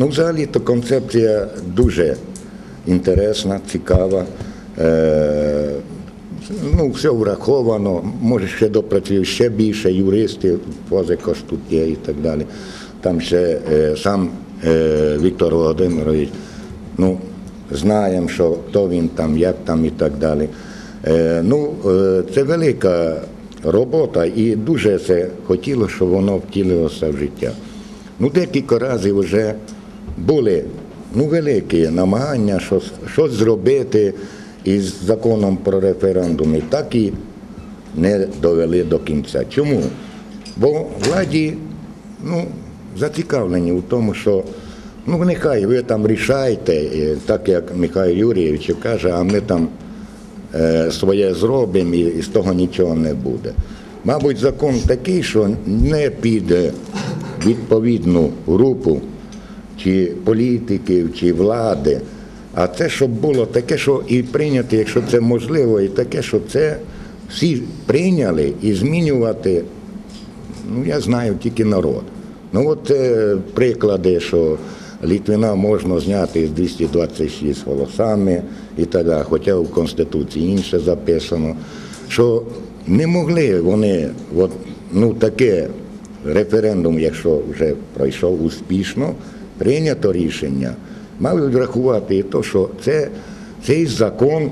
Ну, взагалі, то концепція дуже інтересна, цікава. Е, ну, все враховано, може ще допрацюю ще більше юристів, позикош тут є і так далі. Там ще е, сам е, Віктор Володимирович, ну, знаємо, що хто він там, як там і так далі. Е, ну, е, це велика робота і дуже це хотіло, щоб воно втілилося в життя. Ну, декілька разів вже були ну, великі намагання щось, щось зробити із законом про референдуми, так і не довели до кінця. Чому? Бо владі ну, зацікавлені в тому, що ну, нехай ви там рішайте, так як Михайло Юрійович каже, а ми там е, своє зробимо і, і з того нічого не буде. Мабуть, закон такий, що не піде відповідну групу чи політиків, чи влади, а це, щоб було таке, що і прийняти, якщо це можливо, і таке, що це всі прийняли і змінювати, ну я знаю тільки народ. Ну от е, приклади, що Літвина можна зняти з 226 голосами і так далі, хоча в Конституції інше записано, що не могли вони, от, ну таке референдум, якщо вже пройшов успішно, прийнято рішення, мали врахувати і то, що це, цей закон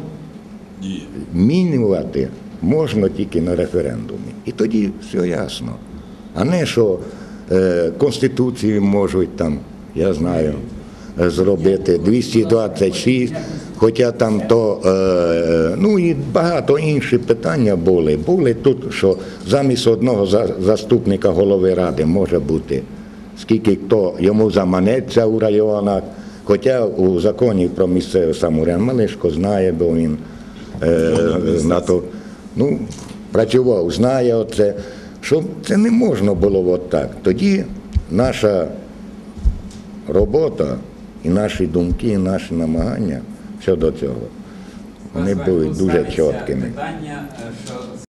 змінювати можна тільки на референдумі. І тоді все ясно. А не що е, Конституції можуть там, я знаю, е, зробити 226, хоча там то, е, ну і багато інші питання були. Були тут, що замість одного за- заступника голови ради може бути скільки хто йому заманеться у районах. Хоча у законі про місцеве самоврядування Малишко знає, бо він е, на то, ну, працював, знає оце, що це не можна було от так. Тоді наша робота і наші думки, і наші намагання щодо цього, вони були дуже чіткими. Е,